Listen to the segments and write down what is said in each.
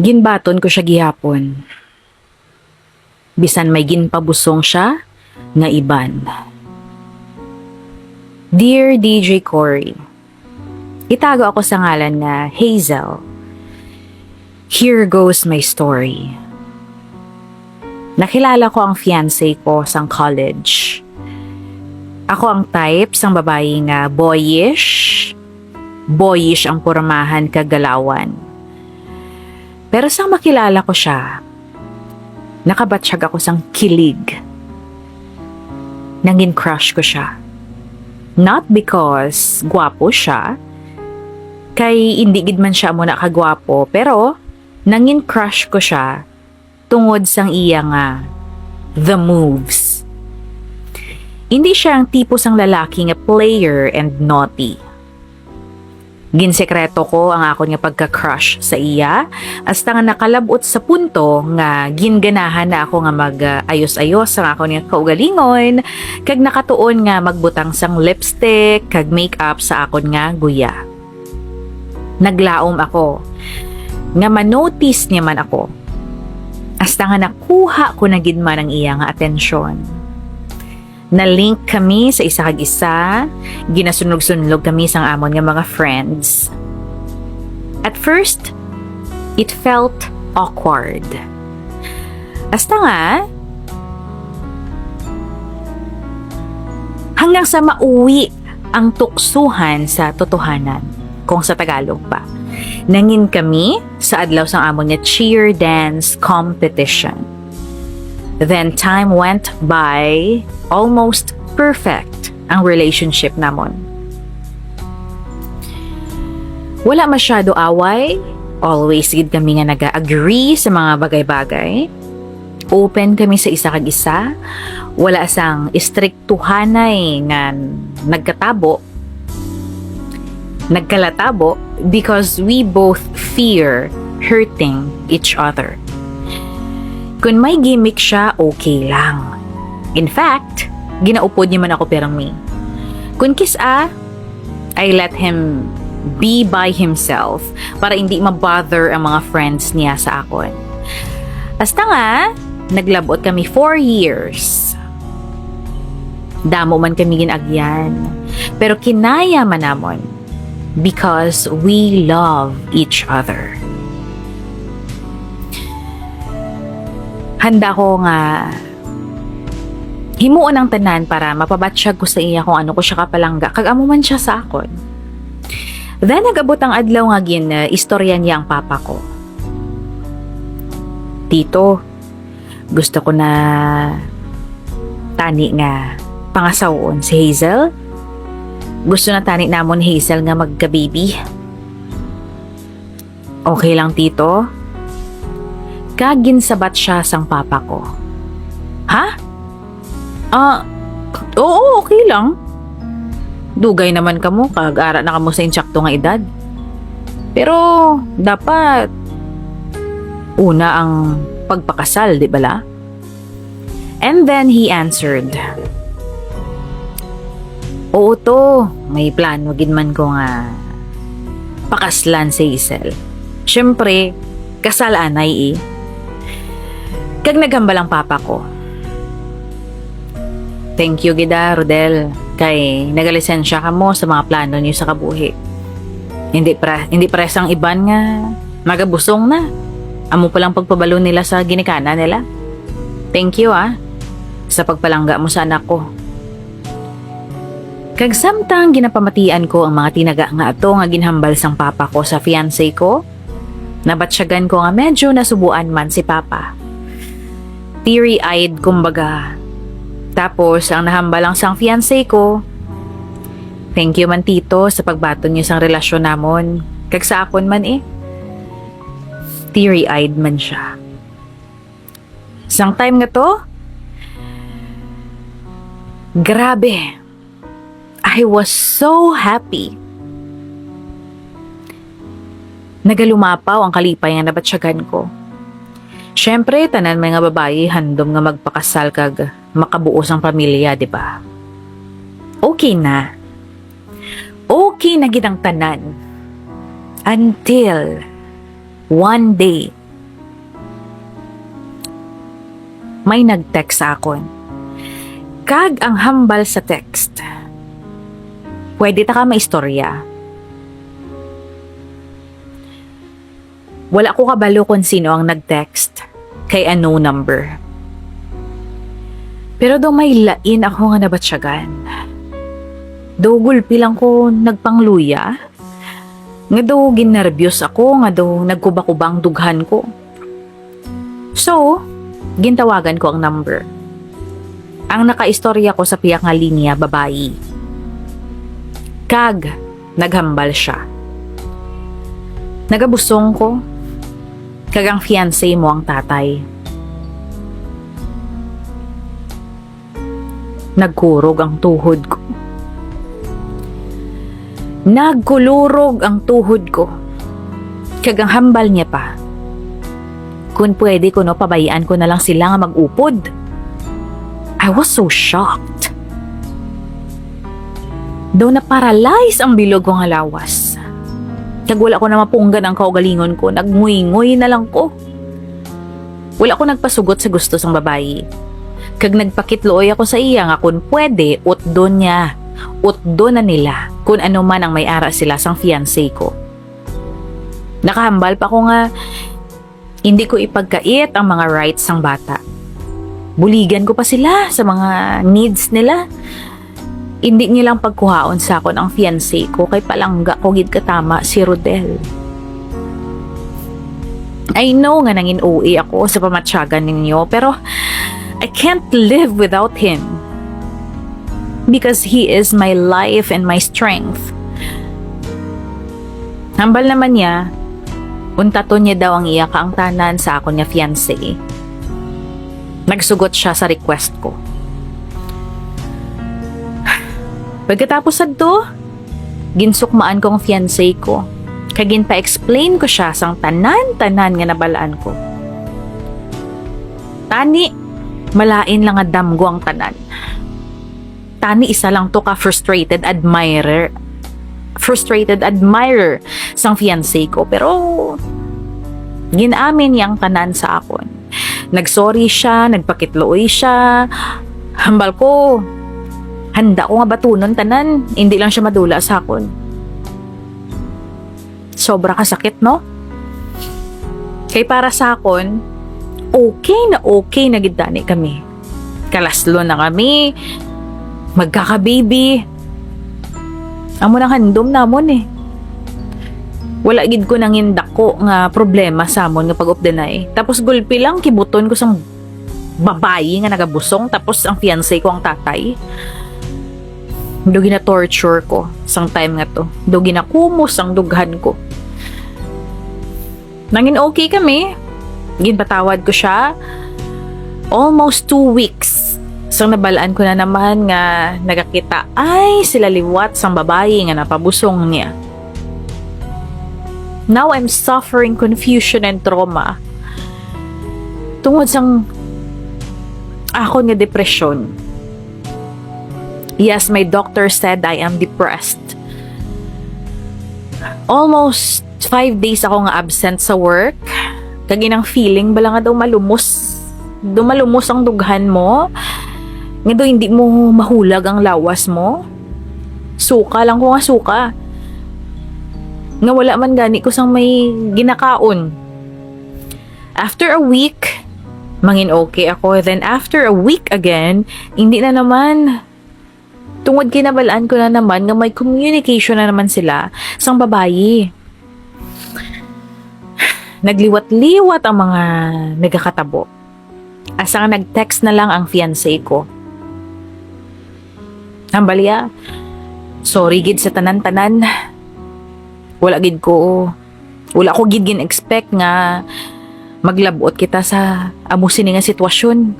Ginbaton ko siya gihapon. Bisan may ginpabusong siya, nga iban. Dear DJ Cory, itago ako sa ngalan na Hazel. Here goes my story. Nakilala ko ang fiancé ko sa college. Ako ang type sang babae boyish, boyish ang pormahan kagalawan. Pero sang makilala ko siya, nakabatsyag ako sang kilig. Nangin crush ko siya. Not because gwapo siya, kay hindi gid man siya mo nakagwapo, pero nangin crush ko siya tungod sang iya nga the moves. Hindi siya ang tipo sang lalaki nga player and naughty. Ginsekreto ko ang ako nga pagka-crush sa iya hasta nga nakalabot sa punto nga ginganahan na ako nga mag-ayos-ayos ang ako nga kaugalingon kag nakatuon nga magbutang sang lipstick kag makeup sa akon nga guya. Naglaom ako nga manotice niya man ako hasta nga nakuha ko na gid man ang iya nga atensyon. Na-link kami sa isa kag isa, ginasunog-sunlog kami sang amon nga mga friends. At first, it felt awkward. Hasta nga, hanggang sa mauwi ang tuksuhan sa totohanan, kung sa Tagalog pa. Nangin kami sa adlaw sang amon nga cheer dance competition. Then time went by, almost perfect ang relationship namon. Wala masyado away, always gid kami nga naga-agree sa mga bagay-bagay. Open kami sa isa kag isa, wala sang istriktuhanay nga nagkatabo. Nagkalatabo because we both fear hurting each other. Kung may gimmick siya, okay lang. In fact, ginaupod niya man ako perang me. Kung kisa, I let him be by himself para hindi mabother ang mga friends niya sa akon. Hasta nga, naglabot kami four years. Damo man kami ginagyan. Pero kinaya man namon because we love each other. handa ko nga himuon ang tanan para mapabatsyag ko sa iya kung ano ko siya kapalangga kag amo man siya sa akon. Then nagabot ang adlaw nga gin uh, istorya niya ang papa ko. Tito, gusto ko na tani nga pangasawon si Hazel. Gusto na tani namon Hazel nga magka-baby. Okay lang tito, kagin sabat siya sang papa ko. Ha? Ah, oo, okay lang. Dugay naman kamo, kag-ara na kamo sa insakto nga edad. Pero, dapat, una ang pagpakasal, di bala? And then he answered, Oo to, may plano gid man ko nga pakaslan si Isel. Siyempre, kasal anay eh. Kag naghambal ang papa ko. Thank you gida, Rodel. Kay nagalisensya ka mo sa mga plano niyo sa kabuhi. Hindi pra, hindi presang iban nga magabusong na. Amo pa lang pagpabalo nila sa ginikana nila. Thank you ah sa pagpalangga mo sa anak ko. Kag samtang ginapamatian ko ang mga tinaga nga ato nga ginhambal sang papa ko sa fiancé ko, nabatsyagan ko nga medyo nasubuan man si papa teary-eyed kumbaga. Tapos, ang nahambalang sang fiancé ko, thank you man tito sa pagbato niyo sang relasyon namon. Kag sa akon man eh. Teary-eyed man siya. Sang time nga to, grabe. I was so happy. Nagalumapaw ang kalipay nga nabatsyagan ko. Siyempre, tanan may nga babae handom nga magpakasal kag makabuo sang pamilya, di ba? Okay na. Okay na gidang tanan. Until one day, may nag-text sa akon. Kag ang hambal sa text. Pwede ta ka maistorya. Wala ko kabalo kung sino ang nag-text kay ano number. Pero daw may lain ako nga nabatsyagan. Daw gulpi lang ko nagpangluya. Nga daw ginervyos ako, nga daw nagkubakubang dughan ko. So, gintawagan ko ang number. Ang nakaistorya ko sa piyak nga linya, babayi. Kag, naghambal siya. Nagabusong ko. Kag ang fiancé mo ang tatay. Nagkurog ang tuhod ko. Nagkulurog ang tuhod ko. Kag ang hambal niya pa. Kung pwede ko no, pabayaan ko na lang sila nga mag-upod. I was so shocked. Daw na paralyze ang bilog kong halawas. Kag wala ko na mapunggan ang kaugalingon ko, nagnguy-nguy na lang ko. Wala ko nagpasugot sa gusto sang babayi. Kag nagpakitlooy ako sa iya nga kung pwede, utdo niya. Utdo na nila kung ano man ang may ara sila sang fiancé ko. Nakahambal pa ko nga hindi ko ipagkait ang mga rights ng bata. Buligan ko pa sila sa mga needs nila. Hindi nilang pagkuhaon sa akon ang fiancé ko kay palangga ko gid katama si Rodel. I know nga nangin uwi ako sa pamatsyagan ninyo pero I can't live without him. Because he is my life and my strength. Hambal naman niya, untato niya daw ang iya ang tanan sa akon nga fiancé. Nagsugot siya sa request ko. Pagkatapos adto, ginsukmaan ko ang fiancé ko. Kagin pa explain ko siya sang tanan-tanan nga nabalaan ko. Tani, malain lang nga damgo ang tanan. Tani isa lang to ka frustrated admirer. Frustrated admirer sang fiancé ko pero ginamin niyang tanan sa akon. Nagsorry siya, nagpakitlooy siya. Hambal ko, handa ko nga batunon tanan. Hindi lang siya madula sa akon. Sobra kasakit, no? Kay para sa akon, okay na okay na gidani kami. Kalaslo na kami. Magkaka-baby. Amo nang handom namon eh. Wala gid ko nang indako nga problema sa amon nga pag-updanay. Tapos gulpi lang kibuton ko sang babayi nga nagabusong tapos ang fiancé ko ang tatay. Do gina torture ko sang time nga to. Do gina kumos ang dughan ko. Nangin okay kami. Ginpatawad ko siya. Almost two weeks. Sang nabalaan ko na naman nga nagakita ay sila liwat sang babayi nga napabusong niya. Now I'm suffering confusion and trauma. Tungod sang ako nga depression. Yes, my doctor said I am depressed. Almost five days ako nga absent sa work. Kaginang feeling bala nga daw malumos. Dumalumos ang dughan mo. Nga daw hindi mo mahulag ang lawas mo. Suka lang ko nga suka. Nga wala man gani ko sang may ginakaon. After a week, mangin okay ako. Then after a week again, hindi na naman. Tungod kinabalaan ko na naman nga may communication na naman sila sang babayi. Nagliwat-liwat ang mga nagkakatabo. Asa nga nag-text na lang ang fiancé ko. Hambalya, sorry gid sa tanan-tanan. Wala gid ko, wala ko gid gin expect nga maglabot kita sa amusin nga sitwasyon.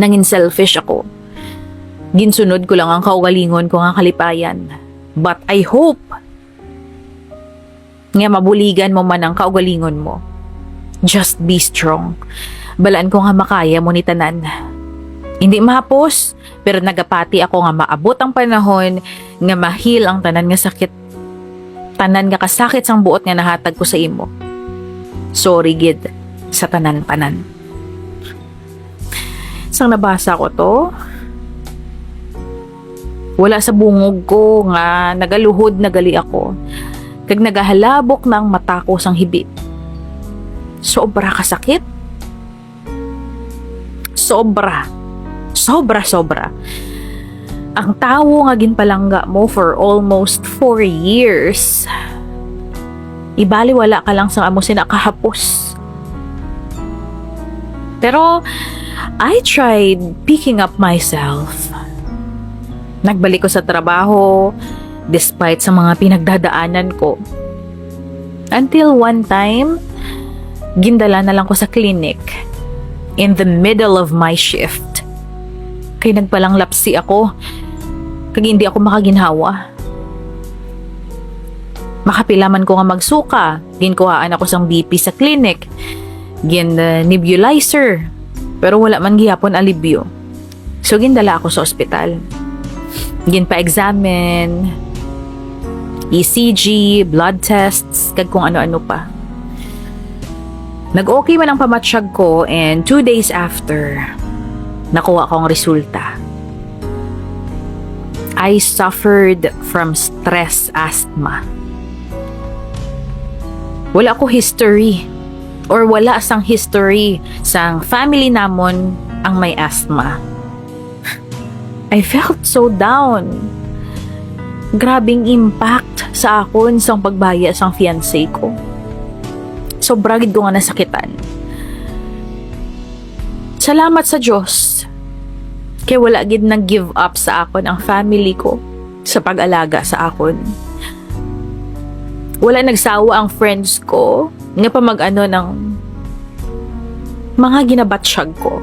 Nangin selfish ako. Ginsunod ko lang ang kaugalingon ko nga kalipayan. But I hope nga mabuligan mo man ang kaugalingon mo. Just be strong. Balaan ko nga makaya mo ni tanan. Hindi mahapos, pero nagapati ako nga maabot ang panahon nga mahil ang tanan nga sakit. Tanan nga kasakit sang buot nga nahatag ko sa imo. Sorry gid sa tanan-tanan. Sang nabasa ko to. Wala sa bungog ko nga nagaluhod na gali ako. Kag nagahalabok ng mata ko sang hibi. Sobra kasakit. Sobra. Sobra, sobra. Ang tawo nga ginpalangga mo for almost four years. Ibali wala ka lang sa amo sinakahapos. Pero I tried picking up myself. Nagbalik ko sa trabaho despite sa mga pinagdadaanan ko. Until one time, gindala na lang ko sa clinic in the middle of my shift. Kay nagpalang lapsi ako kag hindi ako makaginhawa. Makapilaman ko nga magsuka. Ginkuhaan ako sang BP sa clinic. Gin uh, nebulizer. Pero wala man gihapon alibyo. So gindala ako sa ospital. Gin pa examine, ECG, blood tests, kag kung ano-ano pa. Nag-okay man ang pamatsyag ko and two days after, nakuha kong resulta. I suffered from stress asthma. Wala ko history or wala sang history sang family namon ang may asthma. I felt so down. Grabing impact sa akon sang pagbaya sang fiancé ko. Sobra gid ko nga nasakitan. Salamat sa Diyos. Kay wala gid nag give up sa akon ang family ko sa pag-alaga sa akon. Wala nagsawa ang friends ko nga pa mag-ano ng mga ginabatsyag ko.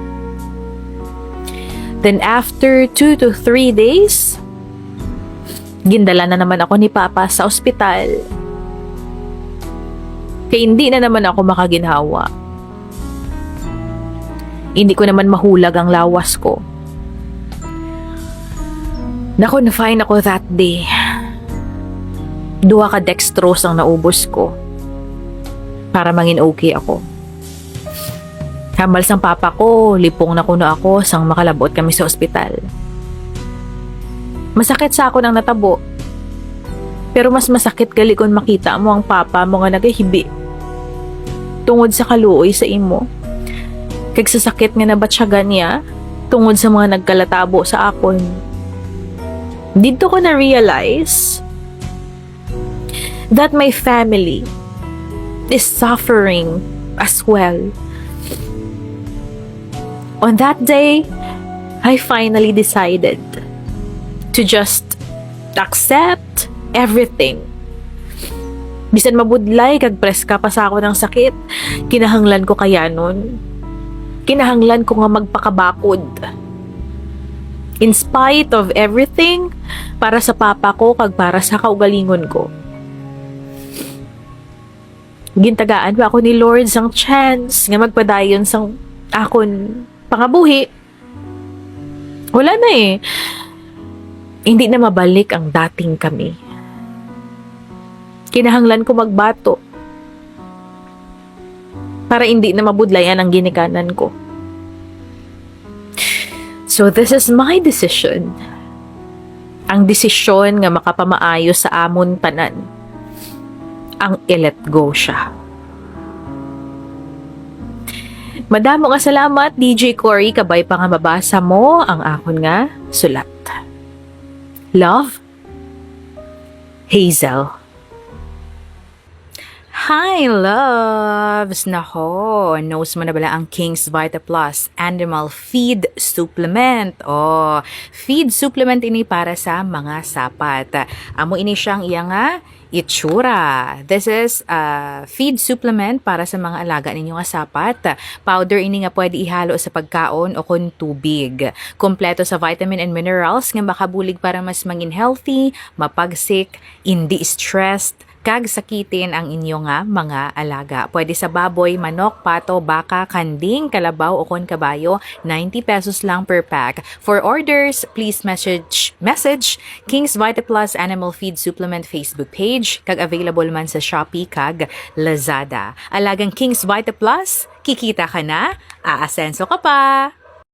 Then after two to three days, gindala na naman ako ni Papa sa ospital. Kaya hindi na naman ako makaginhawa. Hindi ko naman mahulag ang lawas ko. Nakonfine ako that day. Duha ka dextrose ang naubos ko. Para mangin okay ako. Hambal sang papa ko, lipong na kuno ako sang makalabot kami sa ospital. Masakit sa ako nang natabo. Pero mas masakit gali kung makita mo ang papa mo nga nagahibi. Tungod sa kaluoy sa imo. Kag sa sakit nga nabatsyagan niya, tungod sa mga nagkalatabo sa akon. Dito ko na-realize that my family is suffering as well. On that day, I finally decided to just accept everything. Bisan mabudlay kag preska pa sa ako ng sakit, kinahanglan ko kaya nun. Kinahanglan ko nga magpakabakod. In spite of everything, para sa papa ko kag para sa kaugalingon ko. Gintagaan pa ako ni Lord sang chance nga magpadayon sang akon pangabuhi. Wala na eh. Hindi na mabalik ang dating kami. Kinahanglan ko magbato. Para hindi na mabudlayan ang ginikanan ko. So this is my decision. Ang desisyon nga makapamaayo sa amon tanan. Ang i-let go siya. Madamo nga salamat, DJ Cory, kabay pa nga mabasa mo ang akon nga sulat. Love, Hazel. Hi, loves! Nako, knows mo na bala ang King's Vita Plus Animal Feed Supplement. Oh, feed supplement ini para sa mga sapat. Amo ini siyang iya nga itsura. This is a feed supplement para sa mga alaga ninyo nga sapat. Powder ini nga pwede ihalo sa pagkaon o kun tubig. Kompleto sa vitamin and minerals nga makabulig para mas mangin healthy, mapagsik, hindi stressed, kag sakitin ang inyo nga mga alaga. Pwede sa baboy, manok, pato, baka, kanding, kalabaw o kon kabayo, 90 pesos lang per pack. For orders, please message message King's Vita Plus Animal Feed Supplement Facebook page kag available man sa Shopee kag Lazada. Alagang King's Vita Plus, kikita ka na, aasenso ka pa!